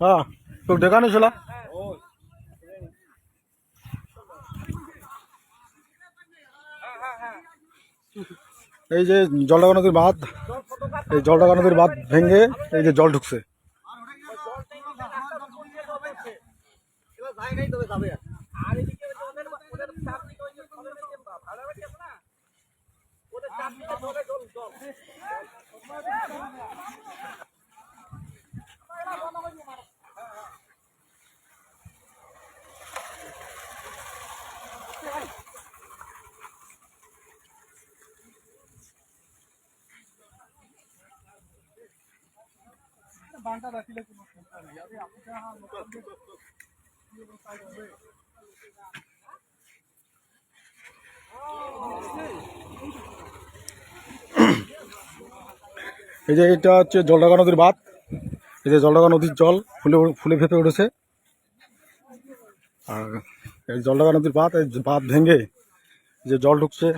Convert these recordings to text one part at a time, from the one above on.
হ্যাঁ তো দেখানো ছিল? এই যে জলডাকা নদীর বাঁধ, এই জলডাকা নদীর বাঁধ ভেঙে এই যে জল ঢুকছে। বান্টা রাখিলে কোনো সমস্যা নেই। আপনি এই যে এটা হচ্ছে জলডাকা নদীর বাঁধ। এই যে জলডাকা নদীর জল ফুলে ফুলে ফেপে উঠেছে। আর এই জলডাকা নদীর বাঁধ, এই বাঁধ ভেঙে যে জল ঢুকছে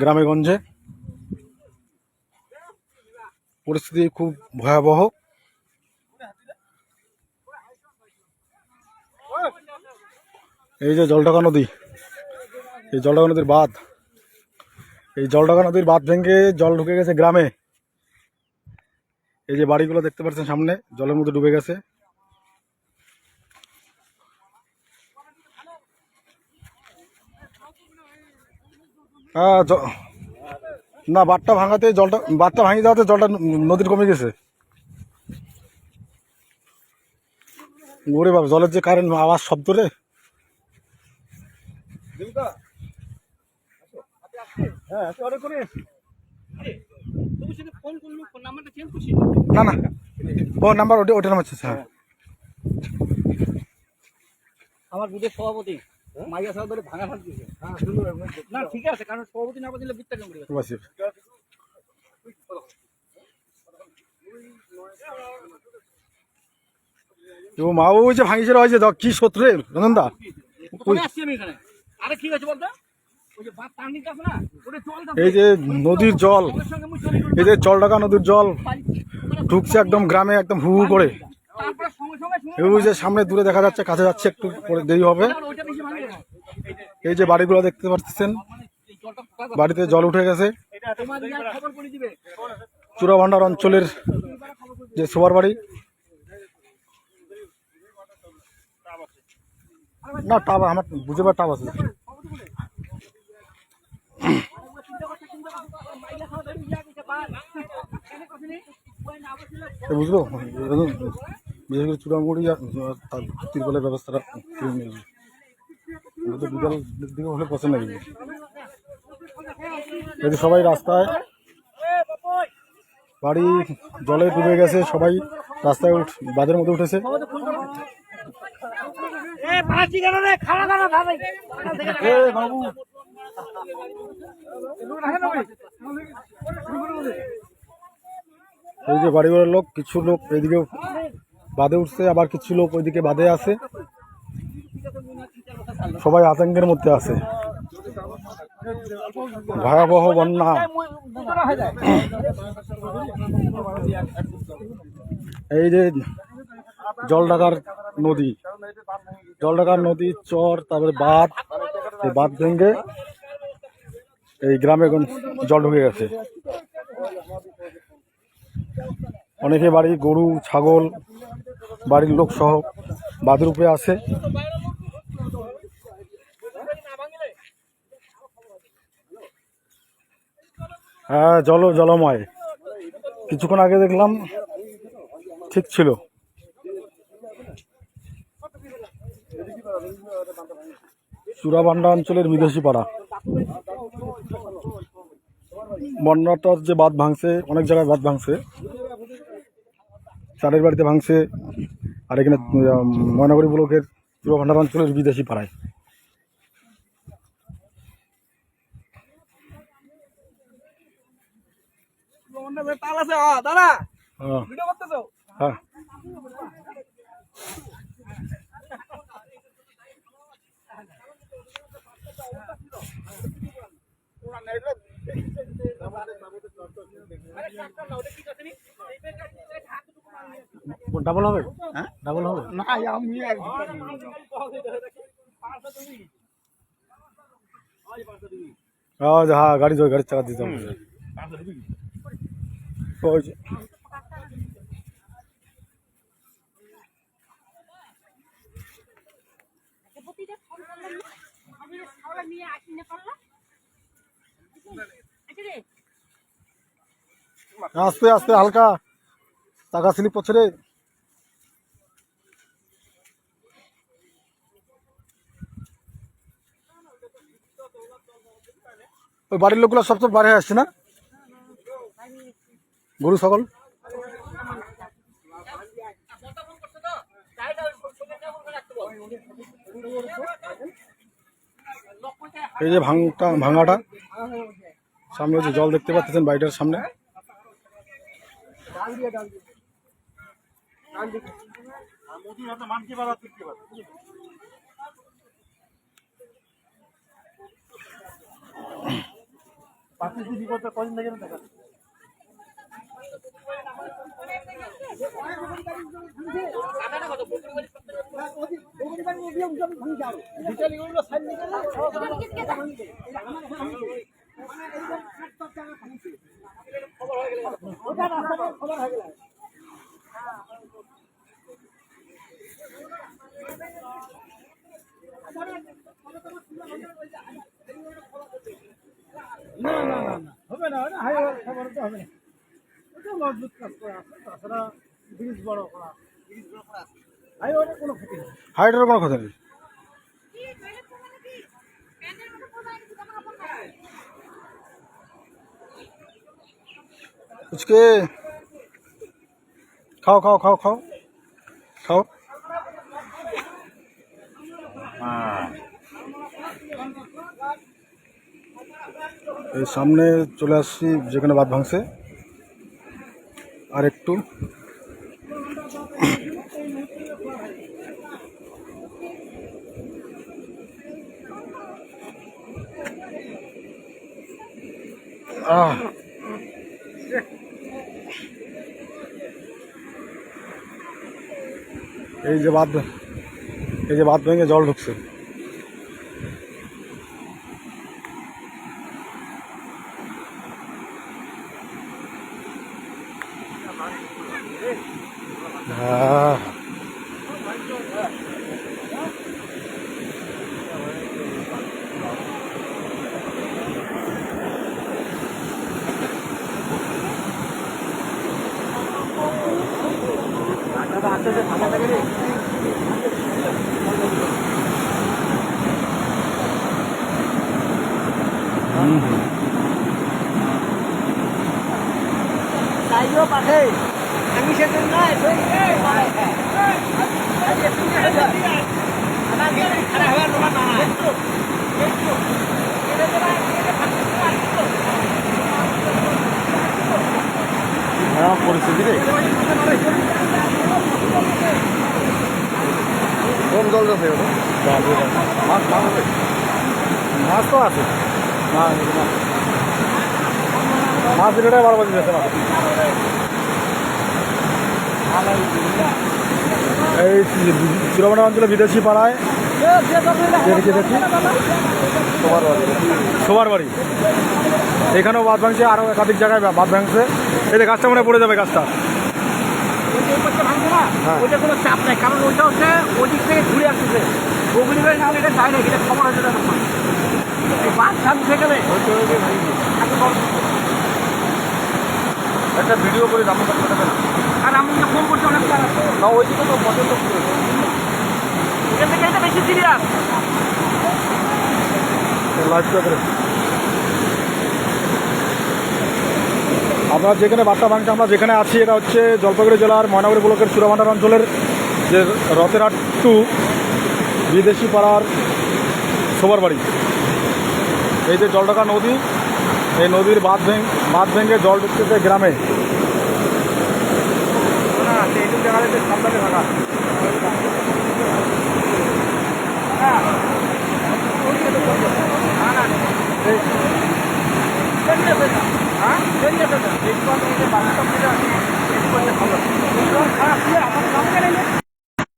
গ্রামে গঞ্জে, পরিস্থিতি খুব ভয়াবহ। এই যে জলঢাকা নদী, এই জলঢাকা নদীর বাঁধ এই জলঢাকা নদীর বাঁধ ভেঙে জল ঢুকে গেছে গ্রামে। এই যে বাড়িগুলো দেখতে পাচ্ছেন সামনে, জলের মধ্যে ডুবে গেছে। না, বাঁধটা ভাঙাতে জলটা, বাঁধটা ভাঙিয়ে যাওয়াতে জলটা নদীর কমে গেছে। ওরে বাবা, জলের যে কারেন্ট আওয়াজ শব্দ রে। চেঞ্জ করছি না না। ও নাম্বার ওটা ওটা নাম্বার হচ্ছে হ্যাঁ। আমার বুধের সভাপতি মাইয়া সাহেব ধরে ভাঙা ভাঙ দিয়েছে। না ঠিক আছে কারণ সভাপতি না দিলে বুথটা কেমন করে ও মা ওই যে ভাঙিছিল ওই যে দ- কি শত্রু রে রঞ্জনদা কোথায় আসছি আমি এখানে। আরে কি আছে বলতো এই যে নদীর জল এই যে জলঢাকা নদীর জল। ঢুকছে একদম গ্রামে একদম হু হু করে। যে সামনে দূরে দেখা যাচ্ছে কাছে যাচ্ছে একটু পরে দেরি হবে। এই যে বাড়িগুলো দেখতে পাচ্ছেন বাড়িতে জল উঠে গেছে। চূড়াভান্ডার অঞ্চলের যে সোয়ার বাড়ি। না টাব আমার বুঝে টাব আছে। বুঝলো? বিশেষ করে চূড়ামুড়ি আর তার ব্যবস্থাটা করে তো বিকাল দিকে হলে পছন্দ লাগবে যদি সবাই রাস্তায় বাড়ি জলে ডুবে গেছে সবাই রাস্তায় উঠ বাদের মধ্যে উঠেছে। এ এই যে বাড়িঘরের লোক, কিছু লোক এইদিকে বাদে উঠছে, আবার কিছু লোক ওইদিকে বাদে আছে। সবাই আতঙ্কের মধ্যে আছে। ভয়াবহ বন্যা। এই যে জলঢাকার নদী। জলঢাকার নদী, চর, তারপরে বাঁধ। বাঁধ ভেঙে এই গ্রামে এখন জল ঢুকে গেছে। অনেকে বাড়ি গরু, ছাগল, বাড়ির লোক সহ উপরে আছে। হ্যাঁ জল, জলময়। কিছুক্ষণ আগে দেখলাম ঠিক ছিল। চূড়াবান্ডা অঞ্চলের বিদেশি পাড়া বন্যাটার যে বাঁধ ভাঙছে অনেক জায়গায় বাঁধ ভাঙছে। চারের বাড়িতে ভাঙছে আর এখানে উম, ময়নাগুড়ি ব্লকের চূড়াভান্ডার অঞ্চলের বিদেশি পাড়ায়। দাদা হ্যাঁ ভিডিও করতেছো হ্যাঁ ডাবল হবে? হ্যাঁ? ডাবল হবে? না আমি হ্যাঁ হ্যাঁ গাড়ি যাবে গাড়ির চাকা দিতে হবে। আমি নিয়ে আসি না পারলাম? আচ্ছা আস্তে আস্তে, হালকা। চাকা স্লিপ করছে রে। ওই বাড়ির লোকগুলো সব তো বাইরে আসছে না? গরু সকল এই যে ভাঙটা ভাঙাটা সামনে হচ্ছে জল দেখতে পাচ্ছেন বাড়িটার সামনে। হবে না ওটা হাইওয়ে খবর তো হবে না। ওটা মজবুত কাজ করা আছে তাছাড়া ব্রিজ বড় করা হাইওয়ে কোনো ক্ষতি নেই। হাইটের কোনো কথা নেই? উচকে খাও খাও খাও খাও। খাও। এই সামনে চলে আসছি যেখানে বাদ ভাঙছে। আর একটু এই যে বাদ এই যে বাদ ভেঙে জল ঢুকছে। আহ, হুম, হুম। তাইও পাঠে আমি সেজন্য ভয়ানক পরিস্থিতি রে যাচ্ছে বাপরে বাপ। মাছ মাছ আছে? মাছ তো আছে। মাছ। মাছ দিলে বারো বাজি মাছ। এই চুরাবানা অঞ্চলে বিদেশি পাড়ায় সবার বাড়ি। এখানেও বাদ ভাঙছে আরও একাধিক জায়গায় বাদ ভাঙছে। এই যে গাছটা মনে হয় পড়ে যাবে গাছটা। হ্যাঁ। ওইটা কোনো চাপ নাই কারণ ওইটা হচ্ছে ওই দিক থেকে ঘুরে আসতেছে। এটা যায় না এটা খবর না বাস গেলে একটা ভিডিও করে দাম আর আমি ফোন করছি অনেক না তো পছন্দ এখান থেকে এটা বেশি সিরিয়াস লাইভ করে। আমরা যেখানে বার্তা ভাঙছে, আমরা যেখানে আছি, এটা হচ্ছে জলপাইগুড়ি জেলার ময়নাগুড়ি ব্লকের সুরাভান্ডার অঞ্চলের যে রতেরহাট টু বিদেশি পাড়ার সবার বাড়ি। এই যে জলডাকা নদী, এই নদীর বাঁধ ভেঙে বাঁধ ভেঙে জল ঢুকতেছে গ্রামে। না